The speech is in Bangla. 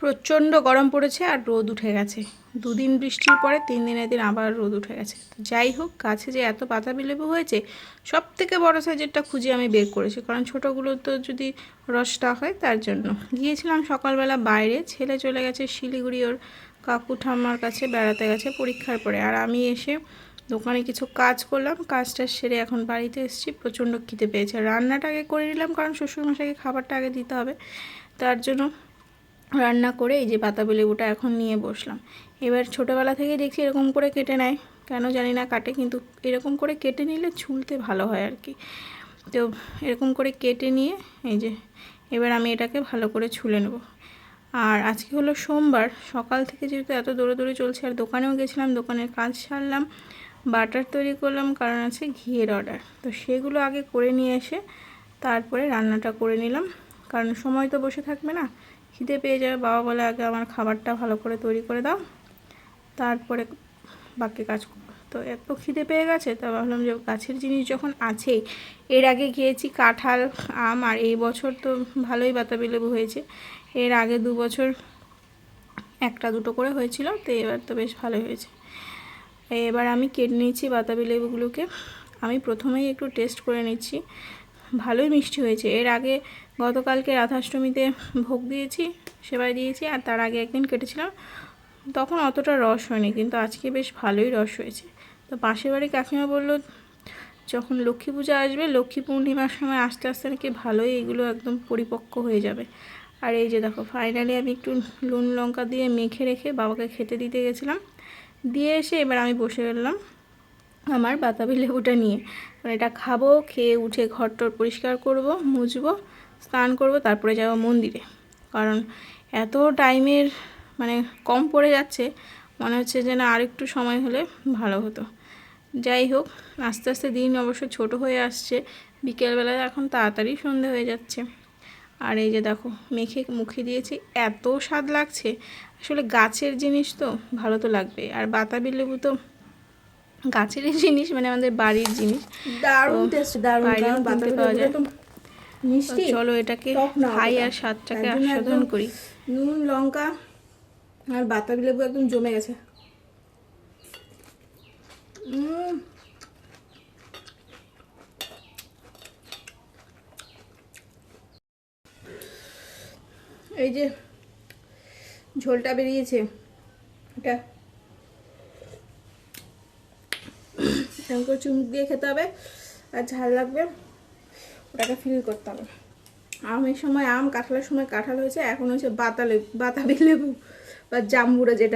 প্রচণ্ড গরম পড়েছে আর রোদ উঠে গেছে। দুদিন বৃষ্টির পরে তিন দিনের দিন আবার রোদ উঠে গেছে। যাই হোক, গাছে যে এত পাতাবি লেবু হয়েছে সব থেকে বড়ো সাইজেরটা খুঁজে আমি বের করেছি। কারণ ছোটোগুলো তো যদি রসটা হয়, তার জন্য। গিয়েছিলাম সকালবেলা বাইরে, ছেলে চলে গেছে শিলিগুড়ি, ওর কাকু ঠাম্মার কাছে বেড়াতে গেছে পরীক্ষার পরে। আর আমি এসে দোকানে কিছু কাজ করলাম, কাজটা সেরে এখন বাড়িতে এসেছি, প্রচণ্ড খিদে পেয়েছে। রান্নাটা আগে করে নিলাম, কারণ শ্বশুরমশাইকে খাবারটা আগে দিতে হবে। তার জন্য রান্না করে এই যে বাতাবি লেবুটা এখন নিয়ে বসলাম। এবার ছোটোবেলা থেকে দেখছি এরকম করে কেটে নেয়। কেন জানি না কাটে, কিন্তু এরকম করে কেটে নিলে ছুলতে ভালো হয় আর কি। তো এরকম করে কেটে নিয়ে এই যে এবার আমি এটাকে ভালো করে ছুলে নেব। আর আজকে হলো সোমবার, সকাল থেকে যেহেতু এত দৌড়োদৌড়ি চলছে, আর দোকানেও গেছিলাম, দোকানের কাজ সারলাম, বাটার তৈরি করলাম, কারণ আছে ঘিয়ের অর্ডার তো সেগুলো আগে করে নিয়ে এসে তারপরে রান্নাটা করে নিলাম। কারণ সময় তো বসে থাকবে না খিদে পেয়ে যাবে, বাবা বলে আগে আমার খাবারটা ভালো করে তৈরি করে দাও, তারপরে বাকি কাজ তো এত খিদে পেয়ে গেছে, তা ভাবলাম যে গাছের জিনিস যখন আছেই এর আগে গিয়েছি কাঁঠাল, আম, আর এই বছর তো ভালোই বাতাবি লেবু হয়েছে। এর আগে দু বছর একটা দুটো করে হয়েছিল, তো এবার তো বেশ ভালো হয়েছে। এবার আমি কেটে নিয়েছি বাতাবি লেবুগুলোকে। আমি প্রথমেই একটু টেস্ট করে নিচ্ছি। ভালোই মিষ্টি হয়েছে। এর আগে গতকালকে রাধাষ্টমীতে ভোগ দিয়েছি সেবাই দিয়েছি আর তার আগে একদিন কেটেছিলাম। তখন অতটা রস হয়নি, কিন্তু আজকে বেশ ভালোই রস হয়েছে। তো পাশের বাড়ি কাকিমা বলল, যখন লক্ষ্মী পূজা আসবে, লক্ষ্মী পূর্ণিমার সময় আস্তে আস্তে নাকি ভালোই এগুলো একদম পরিপক্ক হয়ে যাবে। আর এই যে দেখো ফাইনালি আমি একটু নুন লঙ্কা দিয়ে মেখে রেখে বাবাকে খেতে দিতে গেছিলাম। দিয়ে এসে এবার আমি বসে গেলাম আমার বাতাবি লেবুটা নিয়ে। মানে এটা খাব, খেয়ে উঠে ঘরটর পরিষ্কার করব, মুছবো, স্নান করব, তারপরে যাব মন্দিরে। কারণ এত টাইমের মানে কম পড়ে যাচ্ছে, মনে হচ্ছে যে না আর একটু সময় হলে ভালো হতো। যাই হোক, আস্তে আস্তে দিন অবশ্য ছোট হয়ে আসছে বিকেলবেলায় এখন তাড়াতাড়ি সন্ধে হয়ে যাচ্ছে। আর এই যে দেখো, মেখে মুখে দিয়েছি, এত স্বাদ লাগছে। আসলে গাছের জিনিস তো ভালো তো লাগবে আর বাতাবি লেবু তো গাছেরই জিনিস মানে আমাদের বাড়ির জিনিস দারুণ টেস্ট দারুণ বাতাবি পাওয়া যায়। মিষ্টি চলো এটাকে খাই আর স্বাদটাকে আস্বাদন করি নুন লঙ্কা আর বাতাবি লেবু একদম জমে গেছে। এই যে ঝোলটা বেরিয়েছে এটা এরকম করে চুমুক দিয়ে খেতে হবে, আর ঝাল লাগবে, ওটাকে ফিল করতে হবে। আমের সময়, আম কাঁঠালের সময় কাঁঠাল হয়েছে, এখন হচ্ছে বাতালে বাতাবি লেবু বা জাম্বুরা যেটা